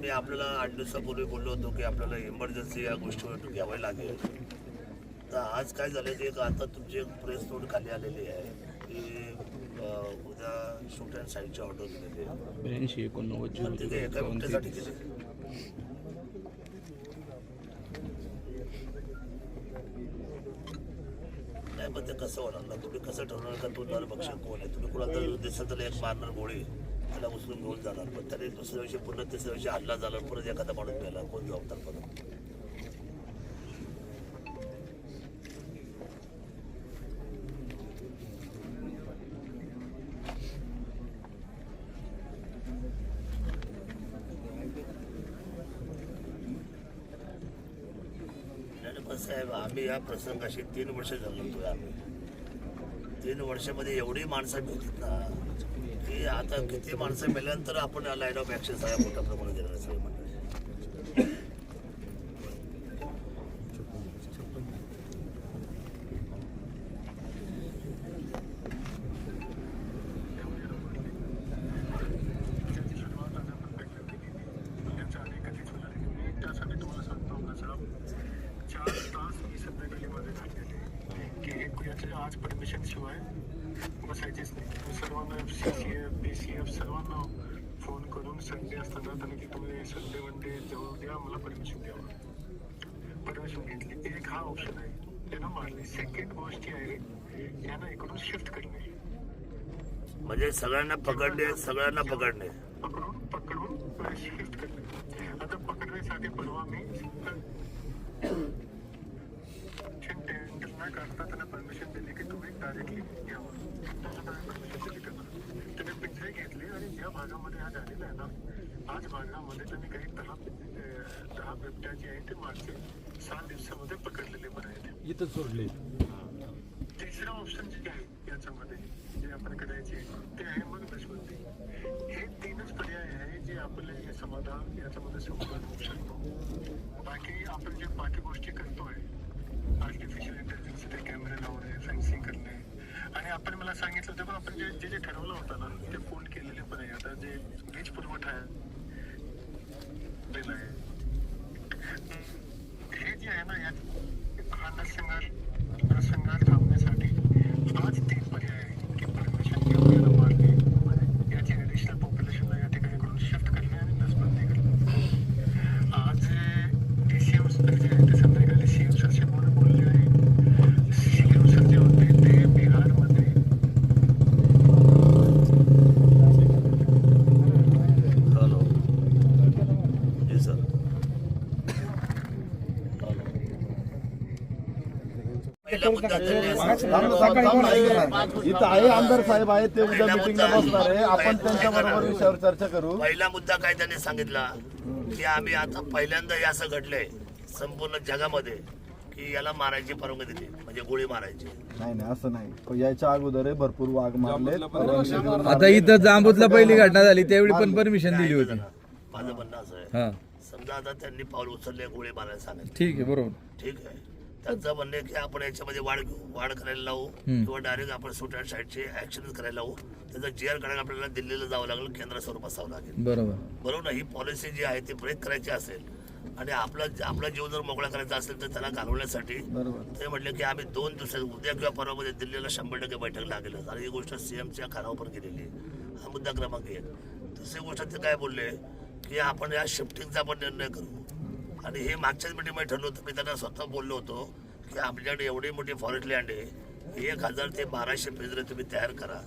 मी आपल्याला आठ दिवसापूर्वी बोललो होतो की आपल्याला इमर्जन्सी या गोष्टीवर घ्यावी लागेल. तर आज काय झालं ते एक आता तुमची एक प्रेस नोट खाली आलेली आहे की उद्या शूट अँड साईडची ऑर्डर दिलेली आहे ब्याऐंशी एकोणनव्वद पण ते काही एका मिनिटासाठी केले. नाही पण ते कसं होणार ना? तुम्ही कसं ठरवणार का तो नरभक्ष कोण आहे? तुम्ही कुणाला दिसत एक मारणार गोळी. त्याला उचलून घेऊन जाणार. पण त्याने दुसऱ्या दिवशी पुन्हा तिसऱ्या दिवशी हल्ला झाला. परत एखादा माणूस मेला. कोण जबाबदार नाही पण साहेब आम्ही या प्रसंगाशी तीन वर्ष जगतोय आम्ही. तीन वर्षामध्ये एवढी माणसं भेटलीत ना. की आता किती माणसं मेल्यानंतर आपण लाईन ऑफ ऍक्शन सगळ्या मोठ्या प्रमाणात देणार सगळे मंडळी त्यांच्या आधी कधीच होणार नाही. मी त्यासाठी तुम्हाला सांगतो ना साहेब चार तास मी संध्याकाळी माझे झालेले की एक याच्या आज परमिशन शिवाय बसायचेच नाही सर्वांना C C F B C F सर्वांना फोन करून संडे असताना त्यांना की तुम्ही संडे द्या मला परमिशन द्यावं परमिशन घेतली एक हा ऑप्शन आहे त्यानं मारली सेकंड गोष्ट आहे यांना इकडून शिफ्ट करणे म्हणजे सगळ्यांना पकडणे सगळ्यांना पकडणे पकडून पकडून शिफ्ट करणे आता पकडण्यासाठी परवा मी टेंडर न काढता त्यांना परमिशन दिली की तुम्ही डायरेक्टली यावं परमिशन दिली त्यांना त्याने पिंजरे ज्या भागामध्ये हा झालेला आहे ना. आज भागामध्ये त्यांनी काही दहा दहा बिबट्या जे आहे ते मागचे सहा दिवसामध्ये पकडलेले पण आहेत. इथं सोडले. तिसरा ऑप्शन जे आहे याच्यामध्ये जे आपण करायचे ते आहे मग नसबंदी हे तीनच पर्याय आहे जे आपले हे समाधान याच्यामध्ये समाधान होऊ शकतो. बाकी आपण जे बाकी गोष्टी करतोय आर्टिफिशियल इंटेलिजन्स ते कॅमेरे लावणे फेन्सिंग करणे आणि आपण मला सांगितलं होतं पण आपण जे जे जे ठरवलं होतं ना ते फोन केलेले पण आहे. आता जे वीज पुरवठा आहे हे जे आहे ना यात हा नरसंहार प्रसंगात थांबण्यासाठी आज तीन पर्याय आहे की परमिशन घेऊन याला मारणे याची ऍडिशनल पॉप्युलेशनला या ठिकाणी करून शिफ्ट करणे आणि नसबंदी करणे आज डीसीएम सर जे आहे ते संध्याकाळी सीएम सरशी म्हणून बोलले आहे सीएम सर जे होते ते बिहारमध्ये हॅलो जी सर हॅलो पहिला मुद्दा त्यांनी असा- इथं आहे आमदार साहेब आहेत ते उद्या पहिला मिटिंगला मुद्दा- बसणार आहे. आपण त्यांच्या बरोबर विषयावर चर्चा करू. पहिला मुद्दा काय त्यांनी सांगितला? की आम्ही आता पहिल्यांदा हे असं घडलंय संपूर्ण जगामध्ये की याला मारायची परवानगी दिली. म्हणजे गोळी मारायची. नाही नाही असं नाही. पण याच्या अगोदर भरपूर वाघ मारले आता इथं जांबूतला पहिली घटना झाली त्यावेळी पण परमिशन दिली होती. माझं म्हणणं असं आहे हा. समजा आता त्यांनी पाऊल उचलले गोळी मारायला सांगितलं. ठीक आहे बरोबर. ठीक आहे. त्यांचं म्हणणं की आपण याच्यामध्ये वाढ वाढ करायला लावू. किंवा डायरेक्ट आपण सुट अँड साईडची ऍक्शनच करायला लावू. त्याचा जी आर काढायला आपल्याला दिल्लीला जावं लागेल केंद्रासमोर बसावं लागेल. बरोबर. बरोबर ना? ही पॉलिसी जी आहे ती ब्रेक करायची असेल आणि आपला आपला जीव जर मोकळा करायचा असेल तर त्याला घालवण्यासाठी ते म्हटले की आम्ही दोन दिवसात उद्या किंवा परवामध्ये दिल्लीला शंभर टक्के बैठक लागेल. आणि ही गोष्ट सीएमच्या कानावर पण गेलेली आहे. हा मुद्दा क्रमांक एक. दुसरी गोष्ट ते काय बोलले की आपण या शिफ्टिंगचा पण निर्णय करू. आणि हे मागच्याच मिटिंगमध्ये ठरलं होतं मी त्यांना स्वतः बोललो होतो की आपल्याकडे एवढी मोठी फॉरेस्ट लँड आहे एक हजार ते बाराशे पिंजरे तुम्ही तयार करा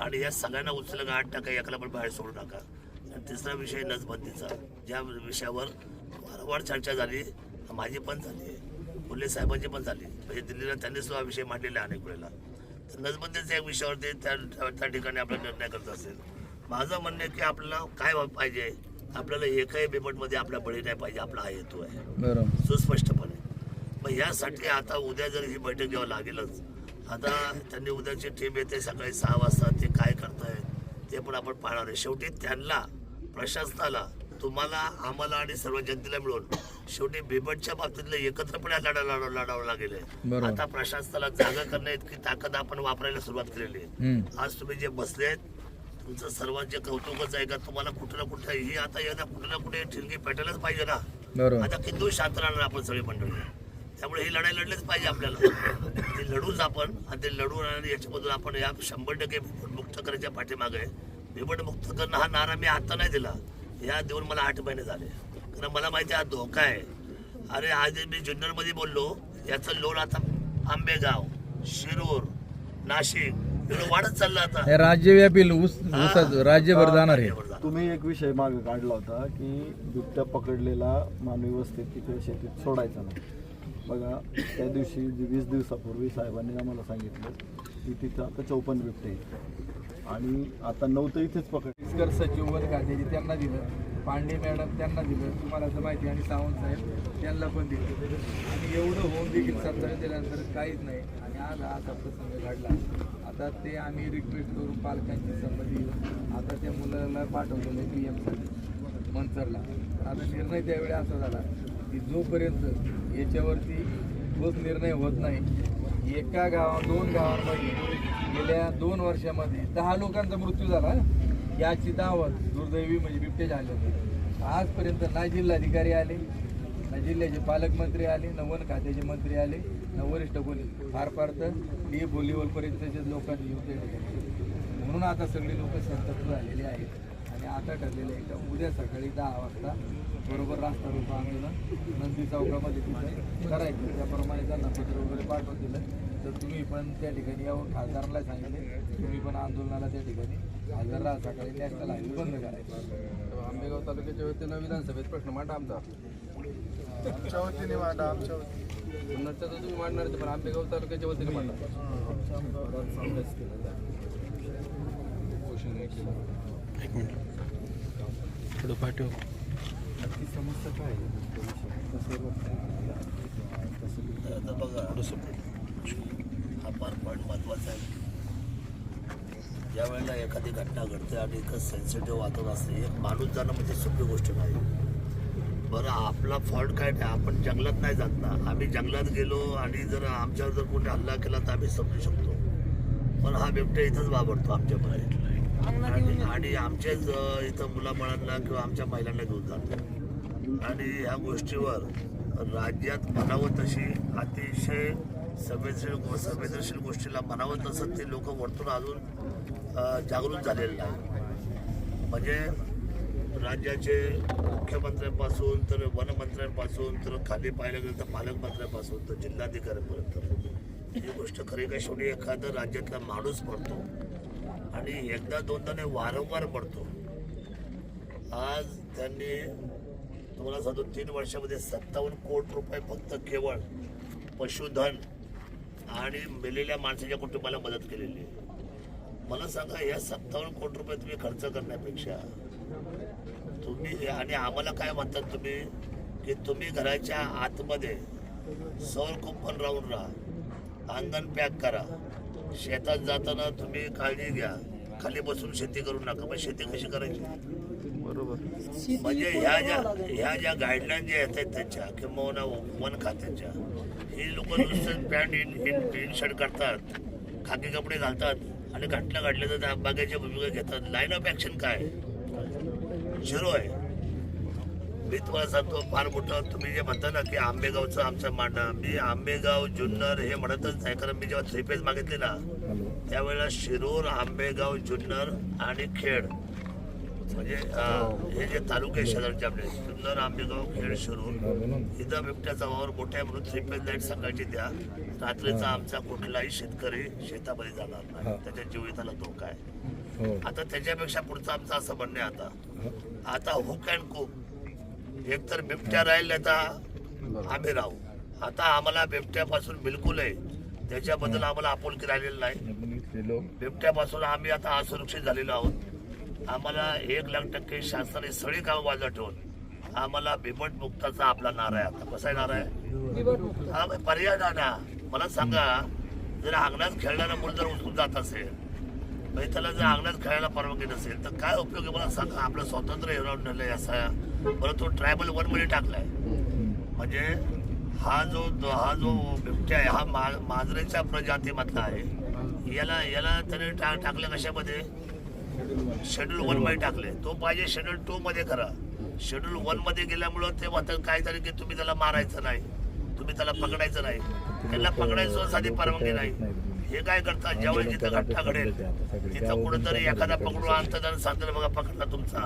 आणि या सगळ्यांना उचललं आठ टाका एकाला पण बाहेर सोडू नका आणि तिसरा विषय नसबंदीचा. ज्या विषयावर वारंवार चर्चा झाली माझी पण झाली आहे फुले साहेबांची पण झाली. म्हणजे दिल्लीला त्यांनी सुद्धा विषय मांडलेला आहे अनेक वेळेला. तर नसबंदीच्या एक विषयावरती त्या त्या- त्या ठिकाणी आपला निर्णय करत असेल. माझं म्हणणं आहे की आपल्याला काय पाहिजे? आपल्याला एकही बिबटमध्ये आपला बळी नाही पाहिजे आपला हा हेतू आहे. सुस्पष्टपणे. मग यासाठी आता उद्या जर ही बैठक घ्यावं लागेलच आता त्यांनी उद्याची टीम येते सकाळी सहा वाजता ते काय करतायत ते पण आपण पाहणार आहे. शेवटी त्यांना प्रशासनाला तुम्हाला आम्हाला आणि सर्व जनतेला मिळून शेवटी बिबटच्या बाबतीतलं एकत्रपणे लढा लढावं लढावं लागेल. आता प्रशासनाला जागा करण्या इतकी ताकद आपण वापरायला सुरुवात केलेली आहे. आज तुम्ही जे बसलेत तुमचं सर्वांचे कौतुकच आहे का तुम्हाला कुठं ना कुठं ही आता यदा कुठं ना कुठे ठिणगी पेटायलाच पाहिजे ना. आता दिवस शांत राहणार आपण सगळी मंडळी. त्यामुळे ही लढाई लढलीच पाहिजे आपल्याला. ते लढूच आपण आणि ते लढून आणि याच्यामधून आपण या शंभर टक्के मुक्त करायच्या पाठीमागे मुक्त करणं हा नारा मी आता नाही दिला. या देऊन मला आठ महिने झाले. कारण मला माहिती आहे हा धोका आहे. अरे आज मी जुन्नरमध्ये बोललो याचं लोन आता आंबेगाव शिरूर नाशिक वाढत चाललं आता. हे राज्यव्यापी ऊस ऊसाच राज्यभर जाणार आहे. तुम्ही एक विषय मागे काढला होता की बिबट्या पकडलेला मानवी वस्तीत तिथे शेतीत सोडायचा नाही. बघा त्या दिवशी जी वीस दिवसापूर्वी साहेबांनी आम्हाला सांगितलं की तिथं आता चौपन्न बिबटे आहेत. आणि आता नऊ तर इथेच पकड सचिव वन खात्याचे त्यांना दिलं पांडे मॅडम त्यांना दिलं तुम्हाला तर माहिती आहे, आणि सावंत साहेब त्यांना पण दिलं. आणि एवढं होऊन देखील सत्ता दिल्यानंतर काहीच नाही. आणि आज हा असा प्रसंग घडला. आता ते आम्ही रिक्वेस्ट करून पालकांची संमती आता त्या मुलाला पाठवलेलं आहे पी एमसाठी मंचरला. आता निर्णय त्यावेळी असा झाला की जोपर्यंत याच्यावरती ठोस निर्णय होत नाही एका गावा दोन गावांमध्ये गेल्या दोन वर्षामध्ये दहा लोकांचा मृत्यू झाला याची दावत दुर्दैवी म्हणजे बिबटे झाले होते. आजपर्यंत ना जिल्हाधिकारी आले ना जिल्ह्याचे पालकमंत्री आले नवन वन खात्याचे मंत्री आले न वरिष्ठ कोणी फार फार तर डी बोलीवलपर्यंतचे लोकांनी युद्ध त्या म्हणून आता सगळे लोक संतप्त झालेले आहेत. आणि आता ठरलेलं आहे का उद्या सकाळी दहा वाजता बरोबर रास्ता रोको आंदोलन नंदी चौकामध्ये तिथे करायचं त्याप्रमाणे त्यांना पत्र वगैरे पाठवून दिलं. तर तुम्ही पण त्या ठिकाणी यावं खासदाराला सांगितले. तुम्ही पण आंदोलनाला त्या ठिकाणी हजर राहा. सकाळी नॅशनल हायवे बंद करायचं. आंबेगाव तालुक्याच्या वतीनं विधानसभेत प्रश्न मांडा आमचा. आमच्या वतीने वाटा आमच्या वतीने. जुन्नरचा तर तुम्ही मांडणार पण आंबेगाव तालुक्याच्या वतीने मांडा. नक्की समस्या काय आहे? कसं बघताय? आता बघा हा फार पॉईंट महत्त्वाचा आहे. ज्या वेळेला एखादी घटना घडते आणि इतकं सेन्सिटिव्ह वातावरण असते एक माणूस जाणं म्हणजे सोपी गोष्ट नाही. बरं आपला फॉल्ट काय नाही आपण जंगलात नाही जात ना. आम्ही जंगलात गेलो आणि जर आमच्यावर जर कोणी हल्ला केला तर आम्ही समजू शकतो. पण हा बिबट्या इथंच वावरतो आमच्या बाहेर. आणि आमच्याच इथं मुलाबाळांना किंवा आमच्या महिलांना घेऊन जातो. आणि ह्या गोष्टीवर राज्यात म्हणावं तशी अतिशय संवेदनशील गो- संवेदनशील गोष्टीला म्हणावं तसं ते लोक वरतून अजून जागृत झालेले नाही म्हणजे राज्याचे मुख्यमंत्र्यांपासून तर वनमंत्र्यांपासून तर खाली पाहिलं गेलं तर पालकमंत्र्यांपासून तर जिल्हाधिकाऱ्यांपर्यंत. ही गोष्ट खरी काही शेवटी एखादा राज्यातला माणूस पडतो आणि एकदा दोनदा वारंवार पडतो. आज त्यांनी तुम्हाला सांगतो तीन वर्षामध्ये सत्तावन्न कोटी रुपये फक्त केवळ पशुधन आणि मेलेल्या माणसाच्या कुटुंबाला मदत केलेली आहे. मला सांगा या सत्तावन्न कोटी रुपये तुम्ही खर्च करण्यापेक्षा तुम्ही आणि आम्हाला काय म्हणतात तुम्ही? की तुम्ही घराच्या आतमध्ये सौर कुंपण राहून राहा अंगण पॅक करा शेतात जाताना तुम्ही काळजी घ्या खाली बसून शेती करू नका. मग शेती कशी करायची? म्हणजे ह्या ज्या ह्या ज्या गाईडलाईन ज्या येत आहेत त्यांच्या किंवा वन खात्याच्या ही लोक नुसतं pant in in in shirt करतात खाकी कपडे घालतात आणि घटना घडल्या तर त्या बागेच्या भूमिका घेतात. लाईन ऑफ ॲक्शन काय? झिरो आहे. मी तुम्हाला सांगतो फार मोठं तुम्ही जे म्हणता ना की आंबेगावचं आमचं मांडा मी आंबेगाव जुन्नर हे म्हणतच नाही कारण मी जेव्हा थ्री पेज मागितले ना त्यावेळेला शिरूर आंबेगाव जुन्नर आणि खेड म्हणजे हे जे तालुके शेजारचे आपले जुन्नर आंबेगाव खेड शिरूर इथं बिबट्याचा वावर मोठा आहे म्हणून थ्री पेज लाइट सकाळची द्या. रात्रीचा आमचा कुठलाही शेतकरी शेतामध्ये जाणार नाही. त्याच्या जीविताला धोका आहे हो. आता त्याच्यापेक्षा पुढचं आमचं असं म्हणणं आहे आता. आता हुक अँड कुक एक तर बिबट्या राहील नाही तर आम्ही राहू. आता आम्हाला बिबट्यापासून बिलकुल आहे. त्याच्याबद्दल आम्हाला आपुलकी राहिलेली नाही. बिबट्यापासून आम्ही आता असुरक्षित झालेलो आहोत. आम्हाला एक लाख टक्के शासनाने सगळी कामं बाजूला ठेवून आम्हाला बिबट मुक्ताचा आपला नारा आहे आता. कसा नारा आहे? हा पर्याय ना मला सांगा जर अंगणात खेळणारा मूल जर उचलून जात असेल म्हणजे त्याला जर अंगणात खेळायला परवानगी नसेल तर काय उपयोग आहे? मला सांगा आपलं स्वातंत्र्य हिरावून नेलंय असा बरं तो ट्रायबल वनमध्ये टाकलाय. म्हणजे हा जो हा जो बिबट्या आहे हा मा मांजरेच्या प्रजातीमधला आहे याला याला त्याने टाकलं कशामध्ये? शेड्यूल वनमध्ये टाकले. तो पाहिजे शेड्यूल टू मध्ये करा शेड्यूल वनमध्ये गेल्यामुळं ते म्हणतात काय झालं की तुम्ही त्याला मारायचं नाही. तुम्ही त्याला पकडायचं नाही. त्यांना पकडायचं साधी परवानगी नाही. हे काय करतात? ज्यावेळी जिथं घटना घडेल तिथं कुठंतरी एखादा पकडून आणतात आणि सांगतात बघा पकडला तुमचा.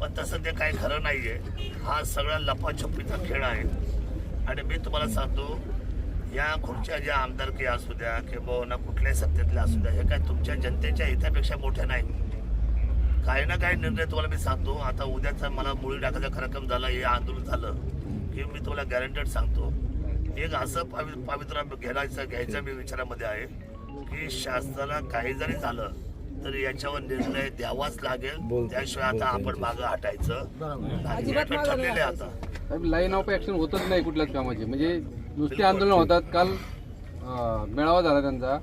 पण तसं ते काही खरं नाहीये. हा सगळा लपाछपीचा खेळ आहे. आणि मी तुम्हाला सांगतो या खुर्च्या ज्या आमदारकी असू द्या किंवा ना कुठल्याही सत्तेतल्या असू द्या हे काय तुमच्या जनतेच्या हितापेक्षा मोठ्या नाही. काही ना काही निर्णय तुम्हाला मी सांगतो. आता उद्याचा मला मुळी टाकायचा कार्यक्रम झाला हे आंदोलन झालं की मी तुम्हाला गॅरंटेड सांगतो. एक असं पावि पावित्र्य घ्यायचं घ्यायचं मी विचारामध्ये आहे की शासनाला काही जरी झालं तर याच्यावर निर्णय द्यावाच लागेल. त्याशिवाय आता आपण मागं हटायचं. हे ठरलेलं आहे आता. लाईन ऑफ ऍक्शन होतच नाही कुठल्याच कामाची. म्हणजे नुसते आंदोलन होतात. काल मेळावा झाला त्यांचा.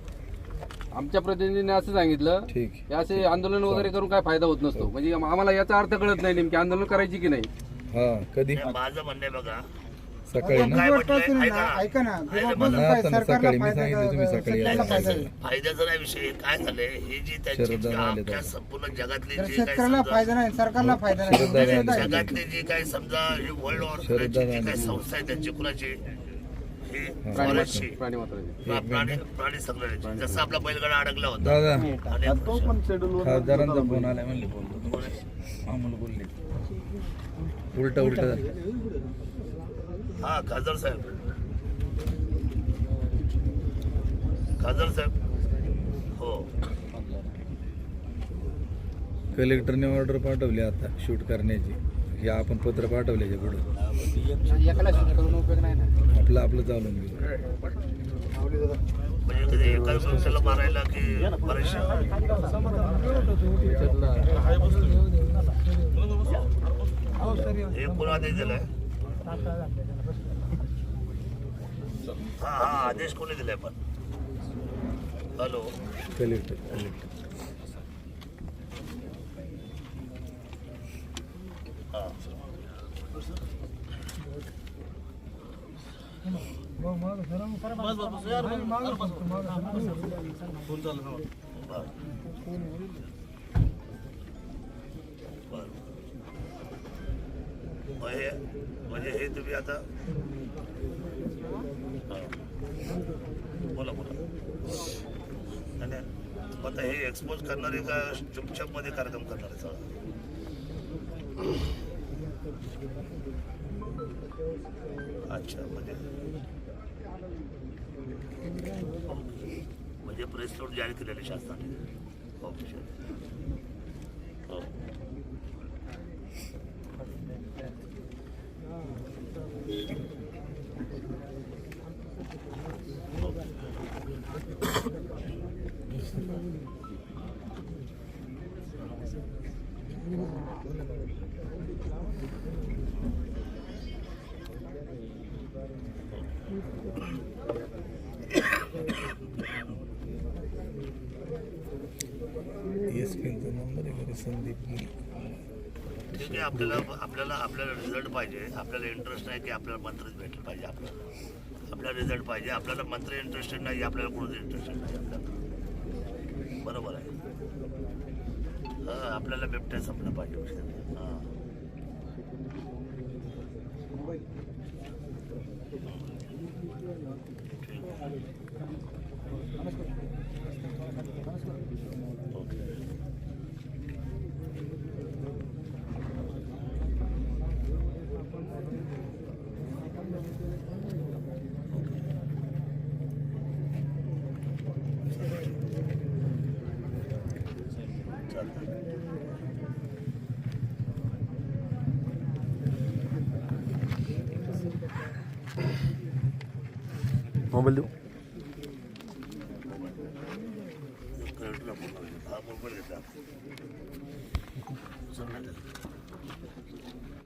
आमच्या प्रतिनिधीने असं सांगितलं ठीक. की असे आंदोलन वगैरे करून काय फायदा होत नसतो. म्हणजे आम्हाला याचा अर्थ कळत नाही नेमकी आंदोलन करायची की नाही. हा कधी? हे माझं म्हणणं आहे बघा. सकाळी काय ऐका. ना. काय सकाळी मी सांगितलं तुम्ही सकाळी. फायद्याचा नाही विषय काय झालंय? ही जी त्यांची. संपूर्ण जगातली जी फायदा नाही सरकारला फायदा नाही. जगातली जी काही समजा ही वर्ल्ड जी काही आले. संस्था आहे त्यांची कुणाची? ही प्राणी प्राणी संग्रहालयाची जसं आपला बैलगाडा अडकला होता. दादा आणि आता तो पण शेड्यूल खासदारांचा फोन आलाय म्हणले बोलतो. बोलले उलटा उलटा. हा खासदार साहेब. खासदार साहेब. हो. कलेक्टरने ऑर्डर पाठवली आता शूट करण्याची. हे आपण पत्र पाठवल्याच्या पुढे. आपलं आपलं चालून घेऊ. म्हणजे कधी माणसाला मारायला की बरेचशे कोण आदेश दिलाय हा हा आदेश कोणी दिलाय पण हॅलो कलेक्टर कलेक्टर हा म्हणजे हे तुम्ही आता बोला बोला. आणि आता हे एक्सपोज करणारे का चुपचापमध्ये कार्यक्रम करणारे सगळं? अच्छा म्हणजे म्हणजे प्रेस नोट जारी केलेली शासनाने ओके हो एस पीचा नंबर आहे का संदीप गिरी ठीक आहे आपल्याला आपल्याला आपल्याला रिझल्ट पाहिजे. आपल्याला इंटरेस्ट नाही की आपल्याला मंत्रीच भेटलं पाहिजे आपल्याला. आपल्याला रिझल्ट पाहिजे. आपल्याला मंत्री इंटरेस्टेड नाही आपल्याला कोणतं इंटरेस्टेड नाही. आपल्याला बरोबर आहे. हां आपल्याला बिबट्या संपलं पाहिजे विषय हां. ठीक വല്യു